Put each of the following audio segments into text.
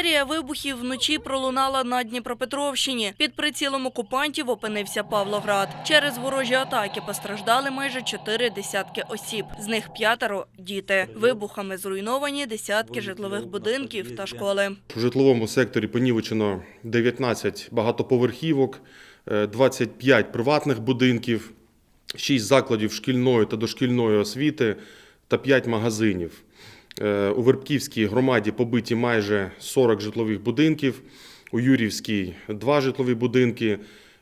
Серія вибухів вночі пролунала на Дніпропетровщині. Під прицілом окупантів опинився Павлоград. Через ворожі атаки постраждали майже чотири десятки осіб. З них п'ятеро – діти. Вибухами зруйновані десятки житлових будинків та школи. У житловому секторі понівечено 19 багатоповерхівок, е, 25 приватних будинків, 6 закладів шкільної та дошкільної освіти та 5 магазинів. Е, У Вербківській громаді побиті майже 40 житлових будинків, у Юрівській – два житлові будинки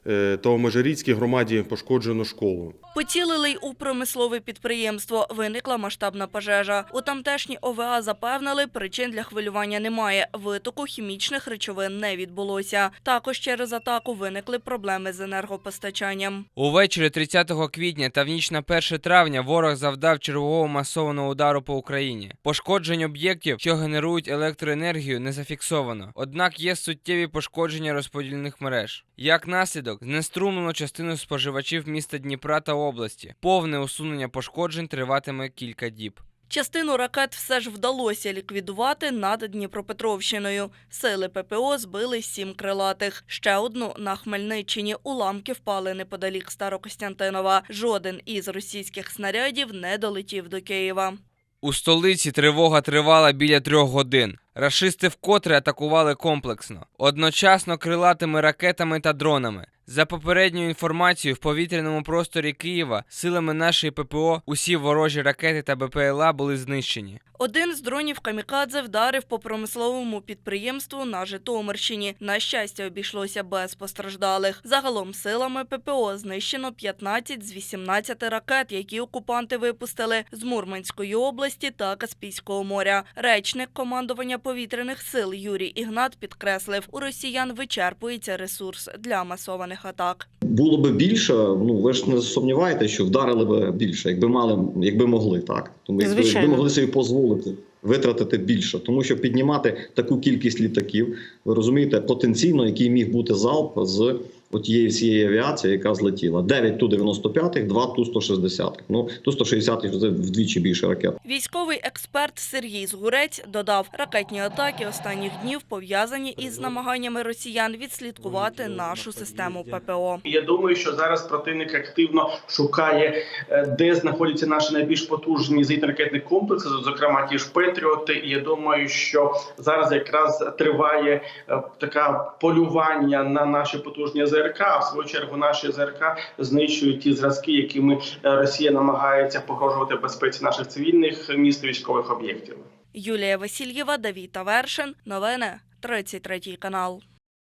е, та у Межиріцькій громаді пошкоджено школу. Поцілили й у промислове підприємство. Виникла масштабна пожежа. У тамтешній ОВА запевнили, причин для хвилювання немає. Витоку хімічних речовин не відбулося. Також через атаку виникли проблеми з енергопостачанням. Увечері 30 квітня та в ніч на 1 травня ворог завдав чергового масованого удару по Україні. Пошкоджень об'єктів, що генерують електроенергію, не зафіксовано. Однак є суттєві пошкодження розподільних мереж. Як наслідок, знеструмлено частину споживачів міста Дніпра та області. Повне усунення пошкоджень триватиме кілька діб. Частину ракет все ж вдалося ліквідувати над Дніпропетровщиною. Сили ППО збили сім крилатих. Ще одну на Хмельниччині уламки впали неподалік Старокостянтинова. Жоден із російських снарядів не долетів до Києва. У столиці тривога тривала біля трьох годин. Рашисти вкотре атакували комплексно, одночасно крилатими ракетами та дронами. За попередньою інформацією, в повітряному просторі Києва силами нашої ППО усі ворожі ракети та БПЛА були знищені. Один з дронів камікадзе вдарив по промисловому підприємству на Житомирщині. На щастя, обійшлося без постраждалих. Загалом силами ППО знищено 15 з 18 ракет, які окупанти випустили з Мурманської області та Каспійського моря. Речник командування повітряних сил Юрій Ігнат підкреслив, у росіян вичерпується ресурс для масованих атак. Було би більше, ну ви ж не сумніваєте, що вдарили би більше, якби мали, якби могли, так тому якби, якби могли собі дозволити витратити більше, тому що піднімати таку кількість літаків, ви розумієте, потенційно, який міг бути залп з отієї всієї авіації, яка злетіла. 9 ту 95 2 ту 160 Ну ту 160 це вдвічі більше ракет. Військовий експерт Сергій Згурець додав, ракетні атаки останніх днів пов'язані із намаганнями росіян відслідкувати нашу систему ППО. Я думаю, що зараз противник активно шукає, е, де знаходяться наші найбільш потужні зенітно-ракетні комплекси, зокрема ті ж Петріоти. І я думаю, що зараз якраз триває е, така полювання на наші потужні ЗРК. А в свою чергу наші ЗРК знищують ті зразки, якими е, Росія намагається погрожувати безпеці наших цивільних міст і військових об'єктів. Юлія Васильєва, Давід Тавершин. Новини 33 канал.